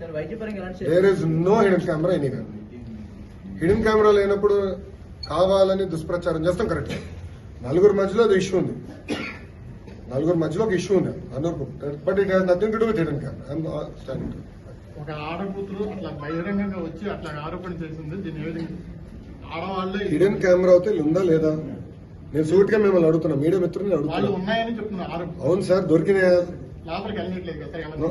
there is no hidden camera anywhere hidden camera లేనప్పుడు కావాలని దుష్ప్రచారం చేస్తాం కరెక్ట్ నలుగురు మధ్యలో అది ఇష్యూ ఉంది. నలుగురు మధ్యలో ఒక ఇష్యూ ఉంది. అందరు but it has nothing to do with hidden camera I'm standing ఒక ఆడకూతురు అట్లా బహిరంగంగా వచ్చి అట్లా ఆరోపణ చేసింది. దీని ఏ విధంగా ఆడవాళ్ళే హిడెన్ కెమెరా అయితే ఉందా లేదా? నేను సూట్గా మిమ్మల్ని అడుగుతున్నా. మీడియా మిత్రుని వాళ్ళు అడుగుతున్నా ఉన్నాయని చెప్తున్నారు ఆరోపణ. అవును సార్ దొరికినాయా? లోపలికి వెళ్ళట్లేదు